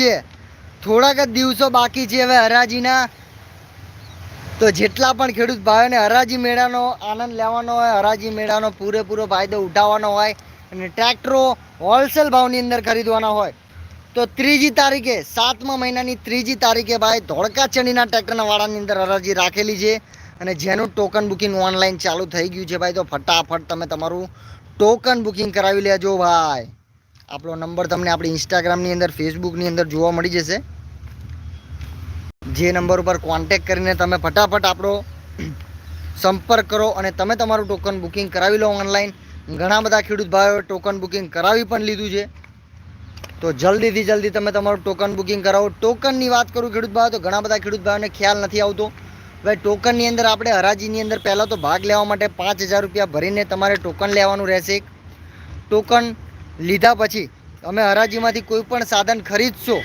છે. થોડાક જ દિવસો બાકી છે હવે હરાજીના. તો જેટલા પણ ખેડૂત ભાઈઓને હરાજી મેળાનો આનંદ લેવાનો હોય, હરાજી મેળાનો પૂરેપૂરો ફાયદો ઉઠાવવાનો હોય અને ટ્રેક્ટરો હોલસેલ ભાવની અંદર ખરીદવાના હોય, તો ત્રીજી તારીખે, સાતમા મહિનાની ત્રીજી તારીખે ભાઈ ધોળકા ચણીના ટ્રેક્ટરના વાળાની અંદર હરાજી રાખેલી છે અને જેનું ટોકન બુકિંગ ઓનલાઈન ચાલુ થઈ ગયું છે ભાઈ, તો ફટાફટ તમે તમારું ટોકન બુકિંગ કરાવી લેજો ભાઈ. આપણો નંબર તમને આપણી ઇન્સ્ટાગ્રામની અંદર ફેસબુકની અંદર જોવા મળી જશે. જે નંબર ઉપર કોન્ટેક કરીને તમે ફટાફટ આપણો સંપર્ક કરો અને તમે તમારું ટોકન બુકિંગ કરાવી લો ઓનલાઈન ઘણા બધા ખેડૂત ભાઈઓએ ટોકન બુકિંગ કરાવી પણ લીધું છે. તો જલ્દીથી જલ્દી તમે તમારું ટોકન બુકિંગ કરાવો. ટોકનની વાત કરું ખેડૂત ભાઈઓ, તો ઘણા બધા ખેડૂત ભાઈઓને ખ્યાલ નથી આવતો. ભાઈ ટોકનની અંદર આપણે હરાજીની અંદર પહેલાં તો ભાગ લેવા માટે પાંચ હજાર રૂપિયા ભરીને તમારે ટોકન લેવાનું રહેશે ટોકન લીધા પછી અમે હરાજીમાંથી કોઈ પણ સાધન ખરીદશો,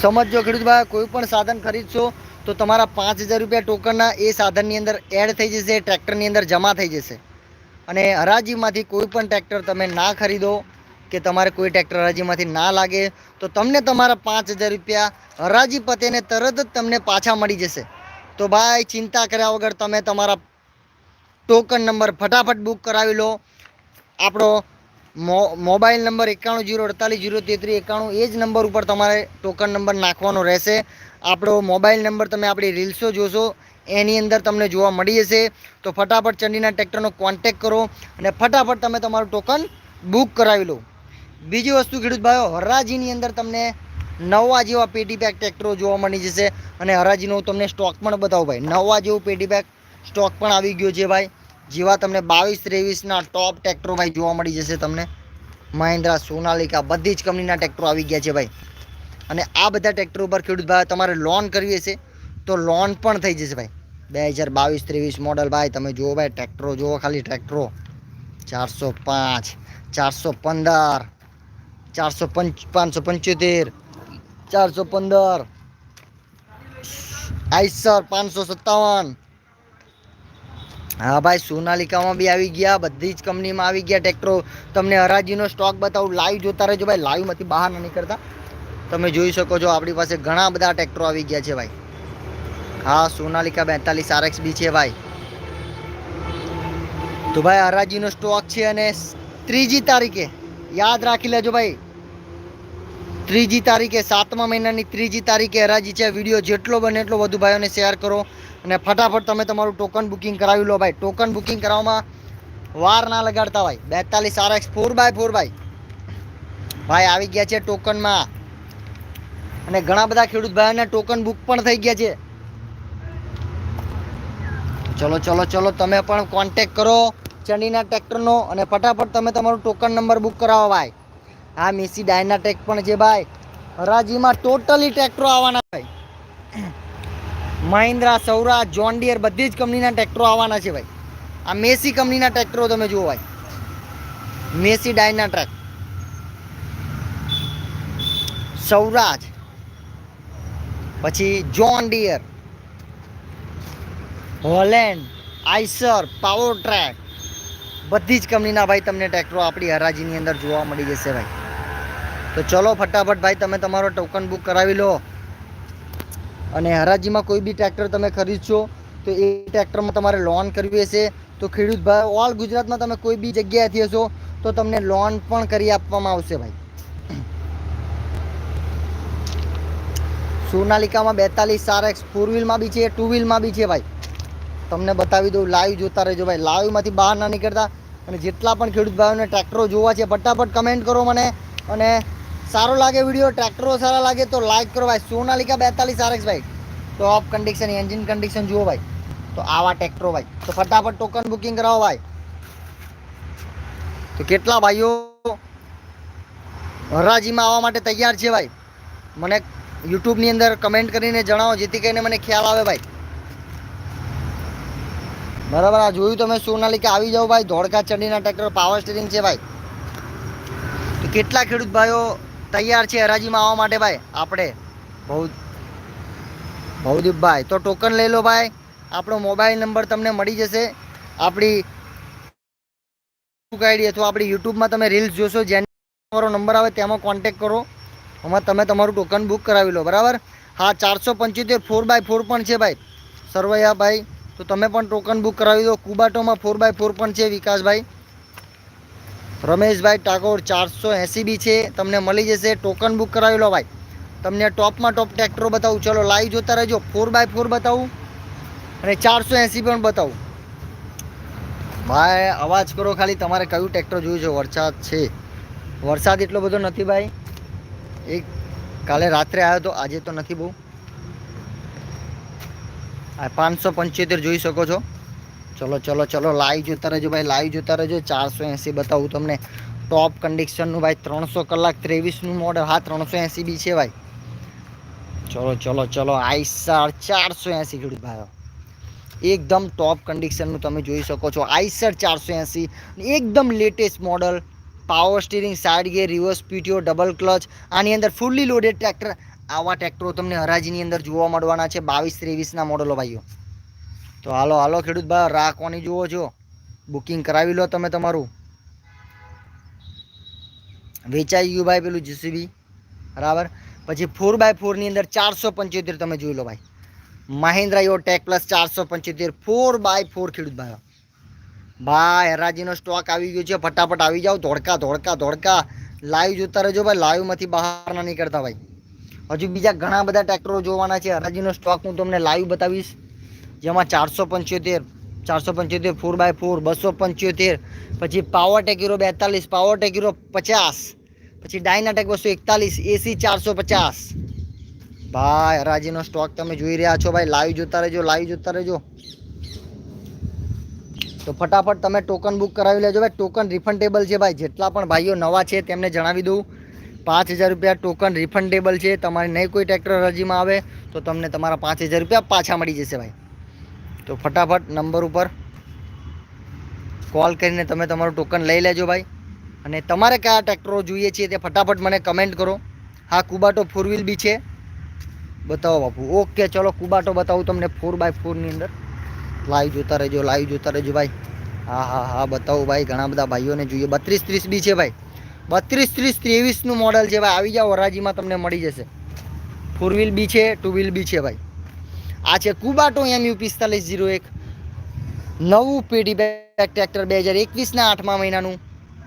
સમજજો ખેડૂત ભાઈ કોઈ પણ સાધન ખરીદશો, તો તમારા પાંચ હજાર રૂપિયા ટોકનના એ સાધનની અંદર એડ થઈ જશે, ટ્રેક્ટરની અંદર જમા થઈ જશે. અને હરાજીમાંથી કોઈ પણ ટ્રેક્ટર તમે ના ખરીદો, કે તમારે કોઈ ટ્રેક્ટર હરાજીમાંથી ના લાગે, તો તમને તમારા પાંચ હજાર રૂપિયા હરાજી પતેને તરત જ તમને પાછા મળી જશે. તો ભાઈ, ચિંતા કર્યા વગર તમે તમારા ટોકન નંબર ફટાફટ બુક કરાવી લો. આપણો મોબાઈલ નંબર એકાણું જીરો અડતાલીસ જીરો તેત્રીસ એકાણું, એ જ નંબર ઉપર તમારે ટોકન નંબર નાખવાનો રહેશે. આપણો મોબાઈલ નંબર તમે આપણી રીલ્સો જોશો, એની અંદર તમને જોવા મળી જશે. તો ફટાફટ ચંડીના ટ્રેક્ટરનો કોન્ટેક કરો અને ફટાફટ તમે તમારું ટોકન બુક કરાવી લો. બીજી વસ્તુ ખેડૂત ભાઈઓ હરાજીની અંદર તમને નવા જેવા પેટી પેક ટ્રેક્ટરો જોવા મળી જશે. અને હરાજીનો તમને સ્ટોક પણ બતાવું ભાઈ, નવા જેવું પેટી પેક સ્ટોક પણ આવી ગયો છે ભાઈ. જેવા તમને બાવીસ, ત્રેવીસના ટોપ ટ્રેક્ટરો ભાઈ જોવા મળી જશે તમને. મહિન્દ્રા, સોનાલિકા બધી જ કંપનીના ટ્રેક્ટરો આવી ગયા છે ભાઈ. અને આ બધા ટ્રેક્ટરો ઉપર ખેડૂત ભાઈ તમારે લોન કરવી હશે, તો લોન પણ થઈ જશે ભાઈ. બે હજાર બાવીસ, ત્રેવીસ મોડલ ભાઈ, તમે જુઓ ભાઈ ટ્રેક્ટરો જુઓ ખાલી ટ્રેક્ટરો ચારસો પાંચ, ચારસો પંદર, ચારસો પંચ, પાંચસો પંચોતેર, ચારસો પંદર, આઈસર પાંચસો સત્તાવન હા ભાઈ, સોનાલિકામાં બી આવી ગયા, બધી જ કંપનીમાં આવી ગયા ટ્રેક્ટરો. તમને હરાજીનો સ્ટોક બતાવું લાઈવ જોતા રહેજો ભાઈ લાઈવમાંથી બહાર ન નીકળતા. તમે જોઈ શકો છો, આપણી પાસે ઘણા બધા ટ્રેક્ટરો આવી ગયા છે ભાઈ. હા, સોનાલિકા બેતાલીસ આરએક્સ બી છે ભાઈ. તો ભાઈ, હરાજીનો સ્ટોક છે અને ત્રીજી તારીખે, યાદ રાખી લેજો ભાઈ. ત્રીજી તારીખે, સાતમા મહિનાની ત્રીજી તારીખે હરાજી છે. વીડિયો જેટલો બને એટલો વધુ ભાઈઓને શેર કરો. અને ફટાફટ તમે તમારું ટોકન બુકિંગ કરાવી લો ભાઈ. ટોકન બુકિંગ કરાવવામાં વાર ના લગાડતા ભાઈ. બેતાલીસ R X four by four ભાઈ. ભાઈ, આવી ગયા છે ટોકનમાં અને ઘણા બધા ખેડૂત ભાઈઓને ટોકન બુક પણ થઈ ગયા છે. ચલો ચલો ચલો, તમે પણ કોન્ટેક કરો ચંડીના ટ્રેક્ટરનો અને ફટાફટ તમે તમારું ટોકન નંબર બુક કરાવો ભાઈ. હા મેસી ડાયનાટેક પણ છે ભાઈ. હરાજીમાં ટોટલી ટ્રેક્ટરો આવવાના ભાઈ. મહિન્દ્રા સૌરા જોન ડિયર બધી જ કંપનીના ટ્રેક્ટરો આવવાના છે ભાઈ. આ મેસી કંપનીના ટ્રેક્ટરો તમે જુઓ ભાઈ. Massey Diana track. સૌરાજ પછી John Deere Holland, Eicher power track બધી જ કંપનીના ભાઈ તમને ટ્રેક્ટરો આપણી હરાજીની અંદર જોવા મળી જશે ભાઈ. તો ચલો ફટાફટ ભાઈ, તમે તમારો ટોકન બુક કરાવી લો. અને હરાજીમાં કોઈ બી ટ્રેક્ટર તમે ખરીદશો, તો એ ટ્રેક્ટરમાં તમારે લોન કરવી હશે. તો ખેડૂત ભાઈ ઓલ ગુજરાતમાં તમે કોઈ બી જગ્યાએથી હશો, તો તમને લોન પણ કરી આપવામાં આવશે ભાઈ. સોનાલિકામાં બેતાલીસ સાર એક્સ ફોર વ્હીલમાં બી છે ટુ વ્હીલમાં બી છે ભાઈ. તમને બતાવી દઉં લાઈવ જોતા રહેજો ભાઈ. લાઈવમાંથી બહાર ના નીકળતા. અને જેટલા પણ ખેડૂત ભાઈઓને ટ્રેક્ટરો જોવા છે, ફટાફટ કમેન્ટ કરો મને. અને સારો લાગે વીડિયો, ટ્રેક્ટરો સારા લાગે તો લાઈક કરો ભાઈ. સોનાલિકા બેતાલીસ આરએક્સ ભાઈ. ટોપ કન્ડિશન એન્જિન કન્ડિશન જુઓ ભાઈ. તો આવા ટ્રેક્ટરો ભાઈ. તો ફટાફટ ટોકન બુકિંગ કરાવો ભાઈ. તો કેટલા ભાઈઓ હરાજીમાં આવવા માટે તૈયાર છે ભાઈ? મને યુટ્યુબની અંદર કમેન્ટ કરીને જણાવો, જેથી કરીને મને ખ્યાલ આવે ભાઈ. બરાબર, આ જોયું તમે, સોનાલિકા આવી જાઓ ભાઈ. ધોળકા ચડીના ટ્રેક્ટર પાવર સ્ટીરિંગ છે ભાઈ. તો કેટલા ખેડૂત ભાઈઓ તૈયાર છે હરાજીમાં આવવા માટે ભાઈ, આપણે. બહુ ભવદીપભાઈ તો ટોકન લઈ લો ભાઈ. આપણો મોબાઈલ નંબર તમને મળી જશે. આપણી આઈડી અથવા આપણી યુટ્યુબમાં તમે રીલ્સ જોશો, જેની તમારો નંબર આવે તેમાં કોન્ટેક કરો. એમાં તમે તમારું ટોકન બુક કરાવી લો, બરાબર? હા, ચારસો પંચોતેર ફોર બાય ફોર પણ છે ભાઈ. સરવૈયા ભાઈ, તો તમે પણ ટોકન બુક કરાવી દો. કુબાટોમાં ફોર બાય ફોર પણ છે વિકાસભાઈ. રમેશભાઈ ટાગોર ચારસો એંસી બી છે. તમને મળી જશે ટોકન બુક કરાવી લો ભાઈ. તમને ટોપમાં ટોપ ટ્રેક્ટરો બતાવું. ચલો લાઈવ જોતા રહેજો. ફોર બાય ફોર બતાવું. અને ચારસો એંસી પણ બતાવું. ભાઈ, અવાજ કરો ખાલી. તમારે કયું ટ્રેક્ટર જોયું છે? વરસાદ છે. વરસાદ એટલો બધો નથી ભાઈ. એક કાલે રાત્રે આવ્યો તો, આજે તો નથી બહુ. આ પાંચસો પંચોતેર જોઈ શકો છો. ચલો ચલો ચલો, લાઈવ જોતા રહેજો ભાઈ, લાઈવ જોતા રહેજો. ચારસો એંસી બતાવું તમને. ટોપ કન્ડિશનનું ભાઈ, ત્રણસો કલાક ત્રેવીસનું મોડલ હા, ત્રણસો એંસી બી છે ભાઈ. ચલો ચલો ચલો, આઈસર ચારસો એંસી ખેડૂત ભાઈ એકદમ ટોપ કન્ડિશનનું તમે જોઈ શકો છો. આઈસર ચારસો એંસી. એકદમ latest model power steering side gear reverse PTO double clutch આની અંદર ફૂલ્લી લોડેડ ટ્રેક્ટર આવા ટ્રેક્ટરો તમને હરાજીની અંદર જોવા મળવાના છે. બાવીસ ત્રેવીસના મોડલો ભાઈઓ. તો હાલો હાલો ખેડૂત ભાઈ, રાખવાની જુઓ છો. બુકિંગ કરાવી લો તમે તમારું. વેચાઈ ગયું ભાઈ પેલું જીસીબી બરાબર? પછી ફોર બાય ફોરની અંદર ચારસો પંચોતેર તમે જોઈ લો ભાઈ. મહિન્દ્રા યો ટેક પ્લસ ચારસો પંચોતેર. ફોર બાય ફોર ખેડૂત ભાઈ ભાઈ, હરાજીનો સ્ટોક આવી ગયો છે. ફટાફટ આવી જાઓ. ધોળકા ધોળકા ધોળકા. લાઈવ જોતા રહેજો ભાઈ. લાઈવમાંથી બહાર ના નીકળતા ભાઈ. હજુ બીજા ઘણા બધા ટ્રેક્ટરો જોવાના છે. હરાજીનો સ્ટોક હું તમને લાઈવ બતાવીશ. જેમાં ચારસો પંચોતેર ચારસો પંચોતેર ફોર બાય ફોર બસો પંચોતેર, પછી પાવર ટેકીરો બેતાલીસ પાવર ટેકીરો પચાસ, પછી ડાયનાટેક બસો એકતાલીસ એસી ચારસો પચાસ. ભાઈ, હરાજીનો સ્ટોક તમે જોઈ રહ્યા છો ભાઈ લાઈવ જોતા રહેજો લાઈવ જોતા રહેજો. તો ફટાફટ તમે ટોકન બુક કરાવી લેજો ભાઈ ટોકન રિફંડેબલ છે ભાઈ, જેટલા પણ ભાઈઓ નવા છે તેમને જણાવી દઉં. પાંચ હજાર રૂપિયા ટોકન રિફંડેબલ છે, તમારે નહીં કોઈ ટ્રેક્ટર અરજીમાં આવે, તો તમને તમારા પાંચ હજાર રૂપિયા પાછા મળી જશે ભાઈ. તો ફટાફટ નંબર ઉપર કોલ કરીને તમે તમારું ટોકન લઈ લેજો ભાઈ. અને તમારે કયા ટ્રેક્ટરો જોઈએ છે તે ફટાફટ મને કમેન્ટ કરો. હા, કુબાટો ફોર વ્હીલ બી છે. બતાવો બાપુ. ઓકે ચલો, કુબાટો બતાવું તમને ફોર બાય ફોરની અંદર. લાઈવ જોતા રહેજો લાઈવ જોતા રહેજો ભાઈ. હા હા હા, બતાવો ભાઈ. ઘણા બધા ભાઈઓને જોઈએ. બત્રીસ ત્રીસ બી છે ભાઈ. બત્રીસ ત્રીસ ત્રેવીસનું મોડલ છે ભાઈ. આવી જાઓ, હરાજીમાં તમને મળી જશે. ફોર વ્હીલ બી છે ટુ વ્હીલ બી છે ભાઈ. આ છે કુબાટો એમયુ પિસ્તાલીસ જીરો એક. નવું પેઢી બેક ટ્રેક્ટર બે હજાર એકવીસના આઠમા મહિનાનું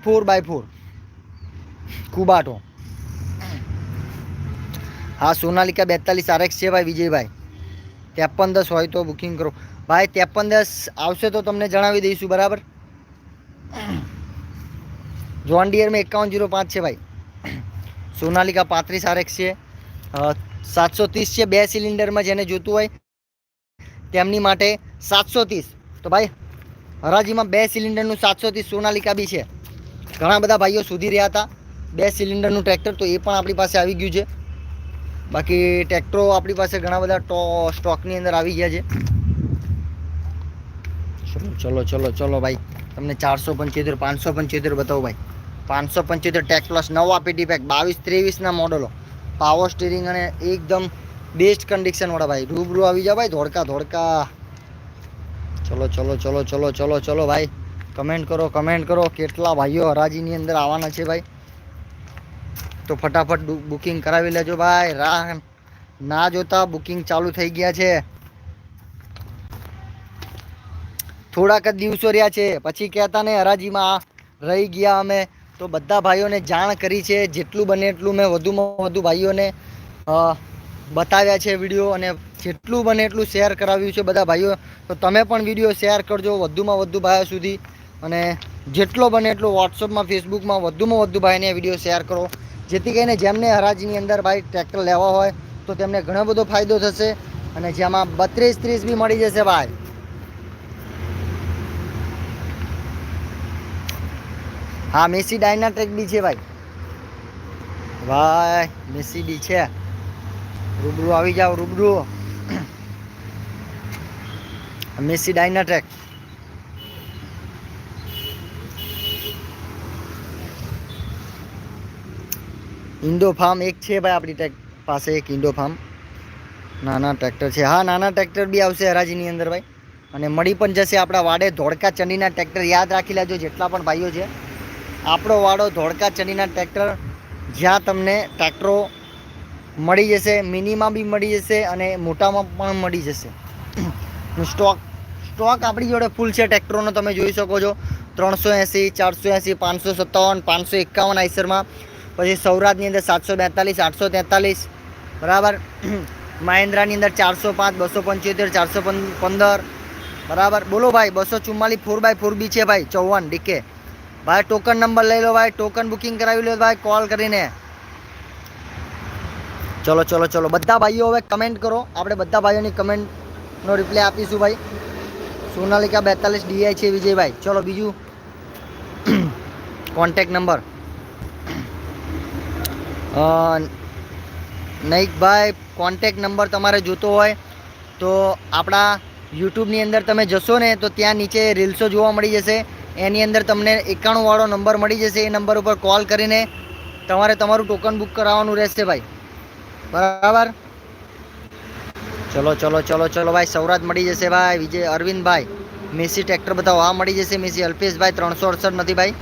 ફોર બાય ફોર. કુબાટો. હા, સોનાલિકા બેતાલીસ, આરએક્સ છે ભાઈ, વિજયભાઈ. ત્રેપન દસ હોય તો બુકિંગ કરો. ભાઈ, ત્રેપન દસ આવશે તો તમને જણાવી દઈશું, બરાબર? જોન ડિયરમાં એકાવન જીરો પાંચ છે ભાઈ. સોનાલિકા પાંત્રીસ, આરએક્સ છે. સાતસો ત્રીસ છે, બે સિલિન્ડરમાં જેને જોતું હોય તેમની માટે સાતસો ત્રીસ. તો ભાઈ, હરાજીમાં બે સિલિન્ડરનું સાતસો ત્રીસ સોનાલિકા બી છે. ઘણા બધા ભાઈઓ શોધી રહ્યા હતા. બે સિલિન્ડરનું ટ્રેક્ટર તો એ પણ આપણી પાસે આવી ગયું છે. બાકી ટ્રેક્ટરો આપણી પાસે ઘણા બધા ટો, સ્ટોકની અંદર આવી ગયા છે. ચલો ચલો ચલો ભાઈ. તમને ચારસો પંચોતેર, પાંચસો પંચોતેર બતાવો ભાઈ. પાંચસો પંચોતેર ટેક પ્લસ નવા પેટી પેક બાવીસ ત્રેવીસના મોડલો. પાવર સ્ટીરિંગ અને એકદમ બેસ્ટ કન્ડિશનવાળા ભાઈ. રૂબરૂ આવી જાવ ભાઈ, ધોળકા ધોળકા. ચલો ચલો ચલો ચલો ચલો ચલો ભાઈ. કમેન્ટ કરો કમેન્ટ કરો. કેટલા ભાઈઓ હરાજીની અંદર આવવાના છે ભાઈ. તો ફટાફટ બુકિંગ કરાવી લેજો ભાઈ. રાહ ના જોતા બુકિંગ ચાલુ થઈ ગયા છે. થોડાક જ દિવસો રહ્યા છે. પછી કહેતા ને હરાજીમાં રહી ગયા અમે. તો બધા ભાઈઓને જાણ કરી છે. જેટલું બને એટલું મેં વધુમાં વધુ ભાઈઓને બતાવ્યા છે વીડિયો અને જેટલું બને એટલું શેર કરાવ્યું છે બધા ભાઈઓ. તો તમે પણ વીડિયો શેર કરજો વધુમાં વધુ ભાઈઓ સુધી. અને જેટલો બને એટલું વોટ્સઅપમાં ફેસબુકમાં વધુમાં વધુ ભાઈને વીડિયો શેર કરો. જેથી કરીને જેમને હરાજીની અંદર ભાઈ ટ્રેક્ટર લેવા હોય, તો તેમને ઘણો બધો ફાયદો થશે. અને જેમાં બત્રીસ ત્રીસ બી મળી જશે ભાઈ. હા, મેસી ડાયનાટ્રેક બી છે ભાઈ. ભાઈ, મેસી બી છે. રૂબરૂ આવી જાઓ, રૂબરૂ. મેસી ડાયનાટેક. ઇન્ડો ફાર્મ એક છે ભાઈ આપણી ટેક પાસે એક ઇન્ડો ફાર્મ. નાના ટ્રેક્ટર છે. હા, નાના ટ્રેક્ટર બી આવશે હરાજીની અંદર ભાઈ. અને મળી પણ જશે આપણા વાડે ધોળકા ચંડીના ટ્રેક્ટર. યાદ રાખી લેજો, જેટલા પણ ભાઈઓ છે. આપણો વાડો ધોળકા ચંડીના ટ્રેક્ટર, જ્યાં તમને ટ્રેક્ટરો મળી જશે, મિનીમાં બી મળી જશે અને મોટામાં પણ મળી જશે. સ્ટોક સ્ટોક આપણી જોડે ફૂલ છે, ટ્રેક્ટરોનો તમે જોઈ શકો છો. ત્રણસો એંસી, ચારસો એંસી, પાંચસો સત્તાવન, પાંચસો એકાવન આઈસરમાં. પછી સૌરાજની અંદર સાતસો બેતાલીસ, આઠસો તેતાલીસ. બરાબર? મહિન્દ્રાની અંદર ચારસો પાંચ, બસો પંચોતેર, ચારસો પંદર. બરાબર? બોલો ભાઈ, બસો ચુમ્માલીસ ફોર બાય ફોર બી છે ભાઈ, ચૌવન, ડીકે. ભાઈ ટોકન નંબર લઈ લો ભાઈ ટોકન બુકિંગ કરાવી લો ભાઈ કોલ કરીને. ચલો ચલો ચલો. બધા ભાઈઓ હવે કમેન્ટ કરો. આપણે બધા ભાઈઓની કમેન્ટનો રિપ્લાય આપીશું ભાઈ. સોનાલિકા બેતાલીસ ડીઆઈ છે વિજયભાઈ. ચલો, બીજું. કોન્ટેક નંબર ભાઈ કોન્ટેક નંબર તમારે જોતો હોય તો આપણા યુટ્યુબની અંદર તમે જશો ને, તો ત્યાં નીચે રીલ્સો જોવા મળી જશે. એની અંદર તમને એકાણુંવાળો નંબર મળી જશે. એ નંબર ઉપર કોલ કરીને તમારે તમારું ટોકન બુક કરાવવાનું રહેશે ભાઈ. બરાબર? ચલો ચલો ચલો ચલો, ભાઈ, સૌરાજ મળી જશે, ભાઈ, વિજય અરવિંદભાઈ મેસી ટ્રેક્ટર બતાવો. હા મળી જશે મેસી. અલ્પેશભાઈ, ત્રણસો અડસઠ નથી, ભાઈ.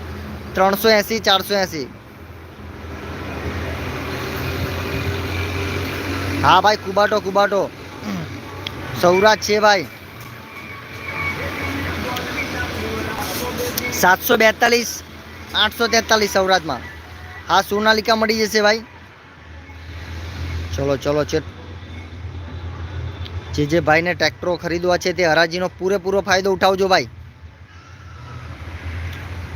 ત્રણસો એંસી, ચારસો એંસી. હા, ભાઈ, કુબાટો કુબાટો. સૌરાજ છે, ભાઈ. સાતસો બેતાલીસ, આઠસો તેતાલીસ સૌરાજમાં. હા, સોનાલિકા મળી જશે, ભાઈ. ચલો ચલો છે જે જે ભાઈને ટ્રેક્ટરો ખરીદવા છે તે હરાજીનો પૂરેપૂરો ફાયદો ઉઠાવજો ભાઈ.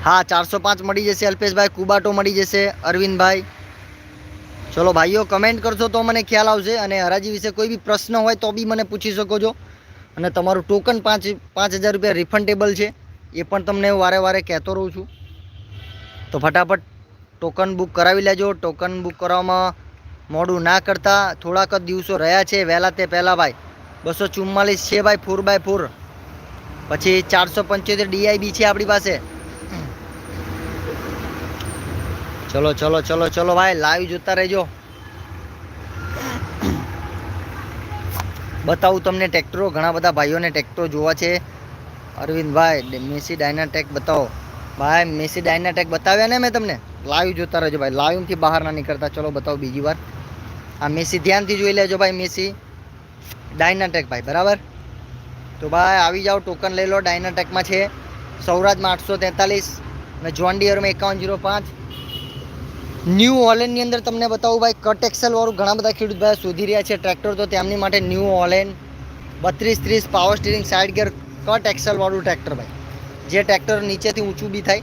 હા, ચારસો પાંચ મળી જશે, અલ્પેશભાઈ. કુબાટો મળી જશે, અરવિંદભાઈ. ચલો, ભાઈઓ કમેન્ટ કરશો તો મને ખ્યાલ આવશે અને હરાજી વિશે કોઈ બી પ્રશ્ન હોય તો બી મને પૂછી શકો છો. અને તમારું ટોકન પાંચ પાંચ હજાર રૂપિયા રિફંડેબલ છે, એ પણ તમને હું વારે વારે કહેતો રહું છું. તો ફટાફટ ટોકન બુક કરાવી લેજો. ટોકન બુક કરવામાં મોડું ના કરતા થોડાક જ દિવસો રહ્યા છે વહેલા તે પહેલાં ભાઈ. બસો ચુમ્માલીસ છે ભાઈ, ફોર બાય ફોર. પછી ચારસો પંચોતેર ડીઆઈબી છે આપણી પાસે. ચલો ચલો ચલો ચલો ભાઈ લાઈવ જોતા રહેજો. બતાવું તમને ટ્રેક્ટરો, ઘણા બધા ભાઈઓને ટ્રેક્ટરો જોવા છે. અરવિંદભાઈ, મેસી ડાયનાટેક બતાવો. ભાઈ, મેસી ડાયનાટેક બતાવ્યા ને મેં તમને? લાઈવ જોતા રહેજો ભાઈ. લાઈવથી બહાર ના નીકળતા. ચલો બતાવો બીજી વાર. આ મેસી ધ્યાનથી જોઈ લેજો ભાઈ મેસી. ડાયનાટેક ભાઈ, બરાબર? તો ભાઈ આવી જાઓ ટોકન લઈ લો. ડાયનાટેકમાં છે સૌરાજમાં આઠસો તેતાલીસ અને જોન ડિયરમાં એકાવન જીરો પાંચ. ન્યૂ ઓલેનની અંદર તમને બતાવું ભાઈ કટ એક્સેલવાળું ઘણા બધા ખેડૂત ભાઈ શોધી રહ્યા છે ટ્રેક્ટર તો તેમની માટે ન્યૂ ઓલેન બત્રીસ ત્રીસ power steering side gear cut એક્સેલવાળું tractor ભાઈ. જે ટ્રેક્ટર નીચેથી ઊંચું બી થાય.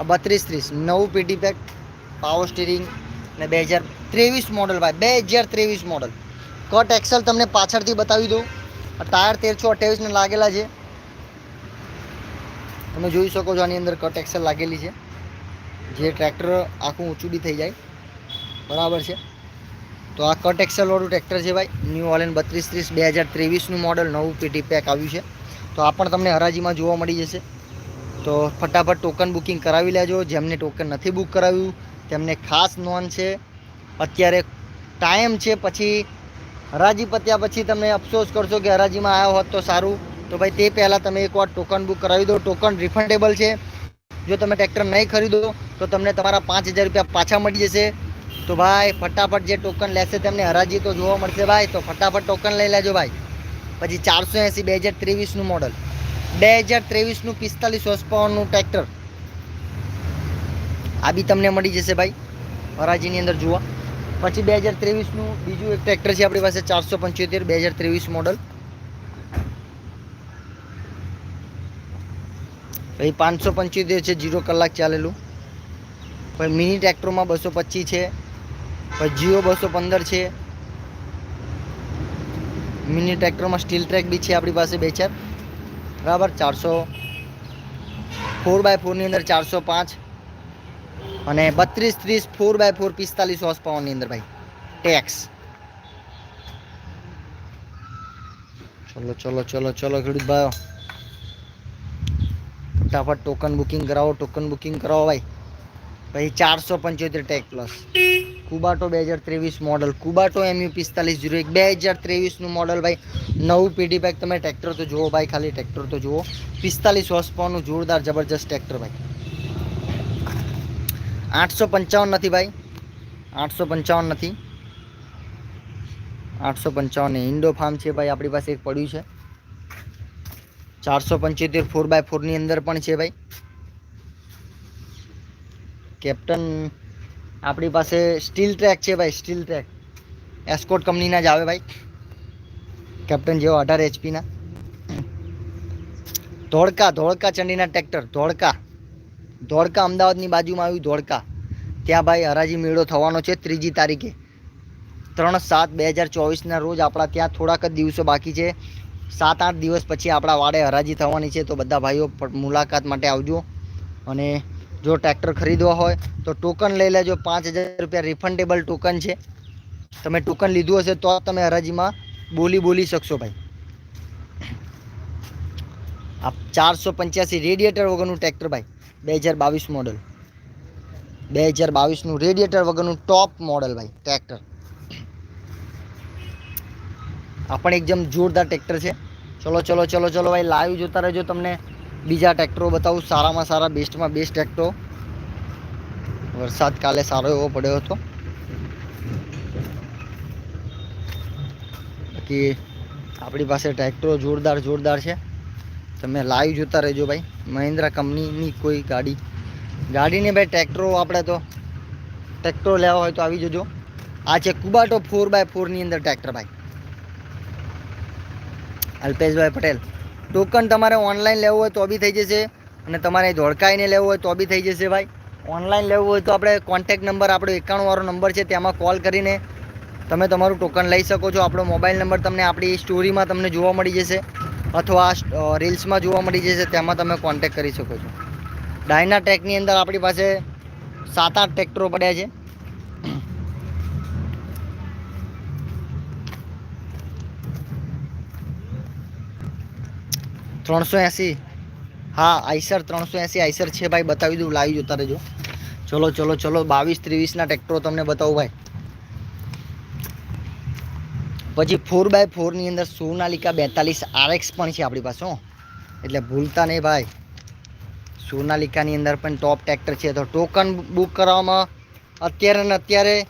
આ બત્રીસ ત્રીસ. નવું પીટી પેક પાવર સ્ટીરિંગ ને બે હજાર ત્રેવીસ મોડલ ભાઈ. બે હજાર ત્રેવીસ મોડલ કટ એક્સેલ તમને પાછળથી બતાવી દઉં. આ ટાયર તેરસો અઠ્યાવીસને લાગેલા છે. તમે જોઈ શકો છો આની અંદર કટ એક્સલ લાગેલી છે. જે ટ્રેક્ટર આખું ઊંચું બી થઈ જાય. બરાબર છે? તો આ કટ એક્સલવાળું ટ્રેક્ટર છે ભાઈ. ન્યૂ ઓલેન બત્રીસ ત્રીસ, બે હજાર ત્રેવીસનું મોડલ નવું પીટી પેક આવ્યું છે. તો આ પણ તમને હરાજીમાં જોવા મળી જશે. તો ફટાફટ ટોકન બુકિંગ કરાવી લેજો. જેમને ટોકન નથી બુક કરાવ્યું, તેમને ખાસ નોંધ છે. અત્યારે ટાઈમ છે, પછી હરાજી પત્યા પછી તમે અફસોસ કરશો કે હરાજીમાં આવ્યો હોત તો સારું. તો ભાઈ તે પહેલાં તમે એકવાર ટોકન બુક કરાવી દો. ટોકન રિફંડેબલ છે. જો તમે ટ્રેક્ટર નહીં ખરીદો, તો તમને તમારા પાંચ હજાર રૂપિયા પાછા મળી જશે. તો ભાઈ ફટાફટ જે ટોકન લેશે તેમને હરાજી તો જોવા મળશે ભાઈ. તો ફટાફટ ટોકન લઈ લેજો ભાઈ. પછી ચારસો એંસી બે હજાર ત્રેવીસનું મોડલ બે હજાર ત્રેવીસનું પિસ્તાલીસ હોસ્પાવરનું ટ્રેક્ટર આ બી તમને મળી જશે ભાઈ, હરાજીની અંદર જુઓ. પછી બે હજાર ત્રેવીસનું બીજું એક ટ્રેક્ટર છે આપણી પાસે ચારસો પંચોતેર, બે હજાર ત્રેવીસ મોડલ પછી પાંચસો પંચોતેર છે જીરો કલાક ચાલેલું. પછી મિની ટ્રેક્ટરમાં બસો પચીસ છે, પછી જીઓ બસો પંદર છે. મિની ટ્રેક્ટરમાં સ્ટીલ ટ્રેક બી છે આપણી પાસે બે ચાર. બરાબર, ચારસો ફોર બાય ફોરની અંદર ચારસો પાંચ અને બત્રીસ ત્રીસ ફોર બાય ફોર પિસ્તાલીસ હોર્સ પાવરની અંદર ભાઈ ટેક્સ ચલો ચલો ચલો ચલો ખેડૂત ભાઈઓ ફટાફટ ટોકન બુકિંગ કરાવો ટોકન બુકિંગ કરાવો ભાઈ. પછી ચારસો પંચોતેર ટેક પ્લસ કુબાટો બે હજાર ત્રેવીસ મોડલ કુબાટો એમયુ પિસ્તાલીસ જીરો એક. બે હજાર ત્રેવીસનું મોડલ ભાઈ, નવું પીઢી પેક તમે ટ્રેક્ટર તો જુઓ ભાઈ, ખાલી ટ્રેક્ટર તો જુઓ. પિસ્તાલીસ હોર્સ જોરદાર જબરજસ્ત ટ્રેક્ટર ભાઈ. આઠસો પંચાવન નથી ભાઈ. આઠસો પંચાવન નથી. આઠસો પંચાવન ઇન્ડો ફાર્મ છે ભાઈ, આપણી પાસે એક પડ્યું છે. ચારસો પંચોતેર ફોર બાય ફોરની અંદર પણ છે ભાઈ. કેપ્ટન આપણી પાસે સ્ટીલ ટ્રેક છે ભાઈ, સ્ટીલ ટ્રેક. એસ્કોટ કંપનીના જ આવે ભાઈ. કેપ્ટન જેવો અઢાર એચપીના ધોળકા ધોળકા ચંડીના ટ્રેક્ટર ધોળકા. ધોળકા અમદાવાદની બાજુમાં આવ્યું ધોળકા. ત્યાં ભાઈ હરાજી મેળો થવાનો છે ત્રીજી તારીખે. ત્રણ સાત બે હજાર ચોવીસના રોજ આપણા ત્યાં થોડાક જ દિવસો બાકી છે. સાત આઠ દિવસ પછી આપણા વાડે હરાજી થવાની છે તો બધા ભાઈઓ મુલાકાત માટે આવજો. અને જો ટ્રેક્ટર ખરીદવા હોય તો ટોકન લઈ લેજો, પાંચ હજાર રૂપિયા રિફંડેબલ ટોકન છે. તમે ટોકન લીધું હશે તો તમે હરાજીમાં બોલી બોલી શકશો ભાઈ. આ ચારસો પંચ્યાસી રેડિયેટર વગરનું ટ્રેક્ટર ભાઈ, બે હજાર બાવીસ મોડલ બે હજાર બાવીસનું રેડિયેટર વગરનું ટોપ મોડલ ભાઈ, ટ્રેક્ટર. આ પણ એકદમ જોરદાર ટ્રેક્ટર છે. ચલો ચલો ચલો ચલો ભાઈ લાઈવ જોતા રહેજો તમને. બીજા ટ્રેક્ટરો બતાવું. સારામાં સારા, બેસ્ટમાં બેસ્ટ ટ્રેક્ટરો. વરસાદ કાલે સારો એવો પડ્યો હતો. બાકી આપણી પાસે ટ્રેક્ટરો જોરદાર જોરદાર છે. તમે લાઈવ જોતા રહેજો ભાઈ. મહિન્દ્રા કંપનીની કોઈ ગાડી. ગાડીને ભાઈ ટ્રેક્ટરો આપણે તો ટ્રેક્ટરો લેવા હોય તો આવી જજો. આ છે કુબાટો ફોર બાય ફોરની અંદર ટ્રેક્ટર ભાઈ. અલ્પેશભાઈ પટેલ. ટોકન તમારે ઓનલાઈન લેવું હોય તો બી થઈ જશે અને તમારે ધોળકાઈને લેવું હોય તો બી થઈ જશે ભાઈ. ઓનલાઈન લેવું હોય તો આપણે કોન્ટેક્ટ નંબર આપણો એકાણુંવાળો નંબર છે, તેમાં કોલ કરીને તમે તમારું ટોકન લઈ શકો છો. આપણો મોબાઈલ નંબર તમને આપણી સ્ટોરીમાં તમને જોવા મળી જશે અથવા રીલ્સમાં જોવા મળી જશે, તેમાં તમે કોન્ટેક કરી શકો છો. ડાયના ટેકની અંદર આપણી પાસે સાત આઠ ટ્રેક્ટરો પડ્યા છે. ત્રણસો એંસી. હા, આઈસર ત્રણસો એંસી, આઈસર છે ભાઈ, બતાવી દઉં, લાવી જોતા રહેજો. ચલો ચલો ચલો, બાવીસ ત્રેવીસના ટ્રેક્ટરો તમને બતાવું ભાઈ. પછી ફોર બાય ફોરની અંદર સોનાલિકા બેતાલીસ આરએક્સ પણ છે આપણી પાસે એટલે ભૂલતા નહીં ભાઈ. સોનાલિકાની અંદર પણ ટોપ ટ્રેક્ટર છે. તો ટોકન બુક કરાવવામાં અત્યારે ને અત્યારે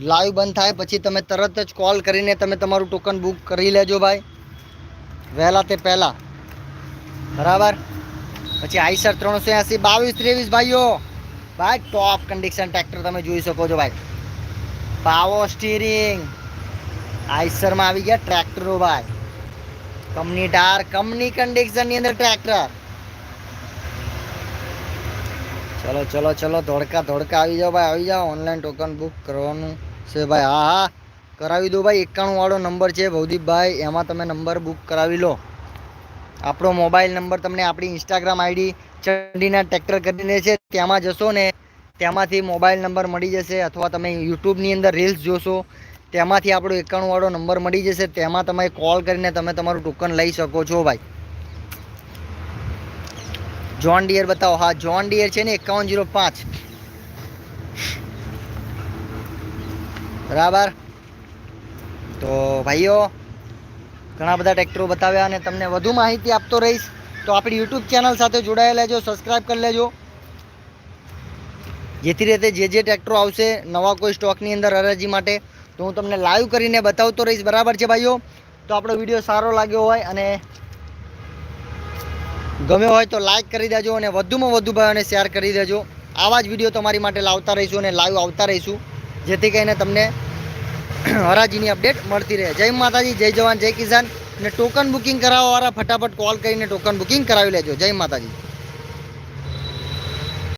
લાઈવ બંધ થાય. પછી તમે તરત જ કોલ કરીને તમે તમારું ટોકન બુક કરી લેજો ભાઈ. વહેલા તે પહેલાં. બરાબર? પછી આઈસર ત્રણસો એસી, બાવીસ, ત્રેવીસ ભાઈઓ. ભાઈ ટોપ કન્ડિશન ટ્રેક્ટર તમે જોઈ શકો છો ભાઈ. પાવર સ્ટીરિંગ આઈસરમાં આવી ગયા ટ્રેક્ટરો ભાઈ. કંપની ટાર કંપની કન્ડિશનની અંદર ટ્રેક્ટર ચલો ચલો ચલો, ધોળકા ધોળકા આવી જાઓ ભાઈ, આવી જાઓ. ઓનલાઈન ટોકન બુક કરવાનું છે ભાઈ. હા હા. કરાવી દો ભાઈ, એકાણું વાળો નંબર છે ભવદીપભાઈ એમાં તમે નંબર બુક કરાવી લો. આપણો મોબાઈલ નંબર તમને આપણી ઇન્સ્ટાગ્રામ આઈડી ચંડીના ટ્રેક્ટર કરીને છે. તેમાં જશો ને તેમાંથી મોબાઈલ નંબર મળી જશે અથવા તમે યુટ્યુબની અંદર રીલ્સ જોશો તેમાંથી આપણો એકાણું વાળો નંબર મળી જશે, તેમાં તમે કોલ કરીને તમે તમારું ટોકન લઈ શકો છો ભાઈ. જોન ડિયર બતાવો. હા જોન ડિયર છે ને એકાવન જીરો પાંચ. બરાબર? તો ભાઈઓ ઘણા બધા ટ્રેક્ટરો બતાવ્યા અને તમને વધુ માહિતી આપતો રહીશ. તો આપણી યુટ્યુબ ચેનલ સાથે જોડાયેલા લેજો સબસ્ક્રાઈબ કરી લેજો. જેથી રીતે જે જે ટ્રેક્ટરો આવશે, નવા કોઈ સ્ટોકની અંદર હરાજી માટે, તો હું તમને લાઈવ કરીને બતાવતો રહીશ. બરાબર છે ભાઈઓ? તો આપણો વીડિયો સારો લાગ્યો હોય અને ગમ્યો હોય તો લાઈક કરી દેજો અને વધુમાં વધુ ભાઈઓને શેર કરી દેજો. આવા જ વીડિયો તમારી માટે લાવતા રહીશું અને લાઈવ આવતા રહીશું. જેથી કરીને તમને હરાજીની અપડેટ મળતી રહે. જય માતાજી, જય જવાન, જય કિસાન. અને ટોકન બુકિંગ કરાવવાવાળા ફટાફટ કોલ કરીને ટોકન બુકિંગ કરાવી લેજો. જય માતાજી.